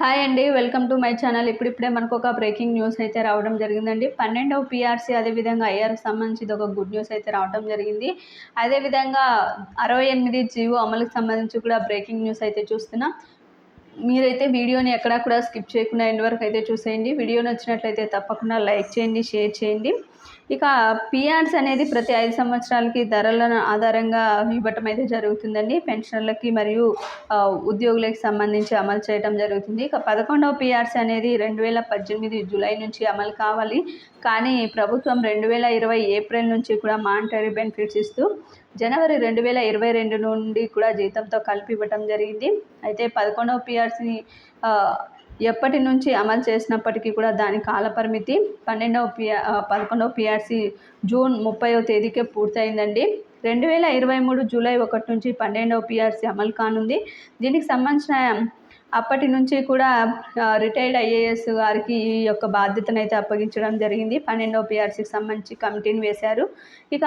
Hi అండి welcome to my channel. ఇప్పుడిప్పుడే మనకు ఒక బ్రేకింగ్ న్యూస్ అయితే రావడం జరిగిందండి. పన్నెండవ పిఆర్సీ అదేవిధంగా ఐఆర్కి సంబంధించి ఒక గుడ్ న్యూస్ అయితే రావడం జరిగింది. అదేవిధంగా అరవై ఎనిమిది జీవో అమలుకి సంబంధించి కూడా బ్రేకింగ్ న్యూస్ అయితే చూస్తున్నాం. మీరైతే వీడియోని ఎక్కడా కూడా స్కిప్ చేయకుండా ఎండ్ వరకు అయితే చూసేయండి. వీడియో నచ్చినట్లయితే తప్పకుండా లైక్ చేయండి షేర్ చేయండి. ఇక పిఆర్స్ అనేది ప్రతి ఐదు సంవత్సరాలకి ధరలను ఆధారంగా ఇవ్వటం అయితే జరుగుతుందండి. పెన్షన్లకి మరియు ఉద్యోగులకు సంబంధించి అమలు చేయడం జరుగుతుంది. ఇక పదకొండవ పిఆర్స్ అనేది రెండు వేల పద్దెనిమిది జూలై నుంచి అమలు కావాలి. కానీ ప్రభుత్వం రెండు వేల ఇరవై ఏప్రిల్ నుంచి కూడా మానిటరీ బెనిఫిట్స్ ఇస్తూ జనవరి రెండు వేల ఇరవై రెండు నుండి కూడా జీతంతో కలిపి ఇవ్వటం జరిగింది. అయితే పదకొండవ పిఆర్సీని ఎప్పటి నుంచి అమలు చేసినప్పటికీ కూడా దాని కాలపరిమితి పన్నెండవ పిఆర్ పదకొండవ పిఆర్సీ జూన్ ముప్పైవ తేదీకే పూర్తయిందండి. రెండు వేల ఇరవై మూడు జూలై ఒకటి నుంచి పన్నెండవ పిఆర్సీ అమలు కానుంది. దీనికి సంబంధించిన అప్పటి నుంచి కూడా రిటైర్డ్ ఐఏఎస్ గారికి ఈ యొక్క బాధ్యతను అయితే అప్పగించడం జరిగింది. పన్నెండో పిఆర్సీకి సంబంధించి కమిటీని వేశారు. ఇక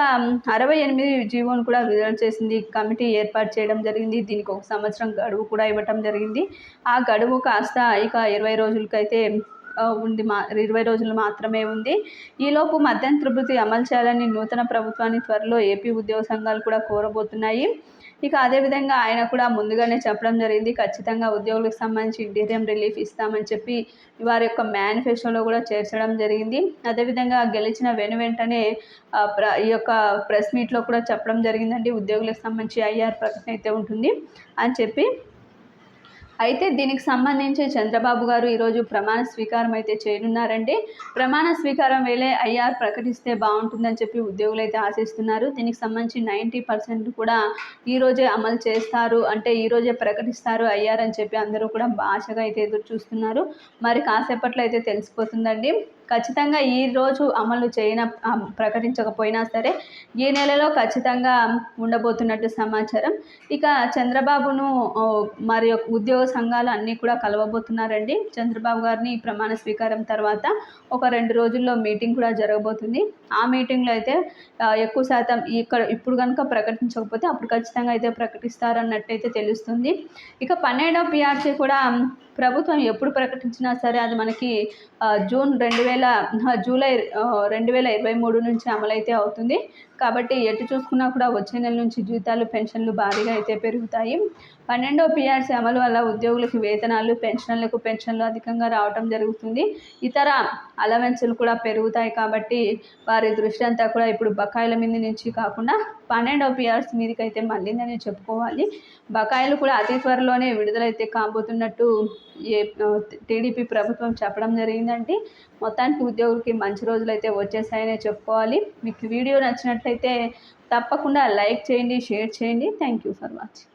అరవై ఎనిమిది జీవోను కూడా విడుదల చేసింది. కమిటీ ఏర్పాటు చేయడం జరిగింది. దీనికి ఒక సంవత్సరం గడువు కూడా ఇవ్వటం జరిగింది. ఆ గడువు కాస్త ఇక ఇరవై రోజులకైతే ఉంది మా ఇరవై రోజులు మాత్రమే ఉంది. ఈలోపు మధ్యాహ్న తృప్తి అమలు చేయాలని నూతన ప్రభుత్వాన్ని త్వరలో ఏపీ ఉద్యోగ సంఘాలు కూడా కోరబోతున్నాయి. ఇక అదేవిధంగా ఆయన కూడా ముందుగానే చెప్పడం జరిగింది ఖచ్చితంగా ఉద్యోగులకు సంబంధించి ఇంటీరియం రిలీఫ్ ఇస్తామని చెప్పి వారి యొక్క మేనిఫెస్టోలో కూడా చేర్చడం జరిగింది. అదేవిధంగా గెలిచిన వెను వెంటనే ఈ యొక్క ప్రెస్ మీట్లో కూడా చెప్పడం జరిగిందండి ఉద్యోగులకు సంబంధించి ఐఆర్ ప్రకటన అయితే ఉంటుంది అని చెప్పి అయితే దీనికి సంబంధించి చంద్రబాబు గారు ఈరోజు ప్రమాణ స్వీకారం అయితే చేయనున్నారండి. ప్రమాణ స్వీకారం వేలే ఐఆర్ ప్రకటిస్తే బాగుంటుందని చెప్పి ఉద్యోగులు అయితే ఆశిస్తున్నారు. దీనికి సంబంధించి నైంటీ పర్సెంట్ కూడా ఈరోజే అమలు చేస్తారు. అంటే ఈరోజే ప్రకటిస్తారు ఐఆర్ అని చెప్పి అందరూ కూడా ఆశగా అయితే ఎదురు చూస్తున్నారు. మరి కాసేపట్లో అయితే తెలిసిపోతుందండి. ఖచ్చితంగా ఈ రోజు అమలు చేయన ప్రకటించకపోయినా సరే ఈ నెలలో ఖచ్చితంగా ఉండబోతున్నట్టు సమాచారం. ఇక చంద్రబాబును మరి ఉద్యోగ సంఘాలు అన్నీ కూడా కలవబోతున్నారండి. చంద్రబాబు గారిని ప్రమాణ స్వీకారం తర్వాత ఒక రెండు రోజుల్లో మీటింగ్ కూడా జరగబోతుంది. ఆ మీటింగ్లో అయితే ఎక్కువ శాతం ఇక్కడ ఇప్పుడు కనుక ప్రకటించకపోతే అప్పుడు ఖచ్చితంగా అయితే ప్రకటిస్తారన్నట్టయితే తెలుస్తుంది. ఇక పన్నెండవ పిఆర్సీ కూడా ప్రభుత్వం ఎప్పుడు ప్రకటించినా సరే అది మనకి జూన్ రెండు వేల జూలై రెండు వేల ఇరవై మూడు నుంచి అమలైతే అవుతుంది. కాబట్టి ఎటు చూసుకున్నా కూడా వచ్చే నెల నుంచి జీతాలు పెన్షన్లు భారీగా అయితే పెరుగుతాయి. పన్నెండో పిఆర్సీ అమలు వల్ల ఉద్యోగులకు వేతనాలు పెన్షన్లకు పెన్షన్లు అధికంగా రావటం జరుగుతుంది. ఇతర అలవెన్సులు కూడా పెరుగుతాయి కాబట్టి వారి దృష్టి అంతా కూడా ఇప్పుడు బకాయిల మీద నుంచి కాకుండా పన్నెండో పిఆర్సీ మీదకి అయితే మళ్ళీందని చెప్పుకోవాలి. బకాయిలు కూడా అతి త్వరలోనే విడుదలైతే కాబోతున్నట్టు ఏ టీడీపీ ప్రభుత్వం చెప్పడం జరిగిందండి. మొత్తానికి ఉద్యోగులకి మంచి రోజులు అయితే వచ్చేసాయనే చెప్పుకోవాలి. మీకు వీడియో నచ్చినట్లయితే తప్పకుండా లైక్ చేయండి షేర్ చేయండి. Thank you for watching.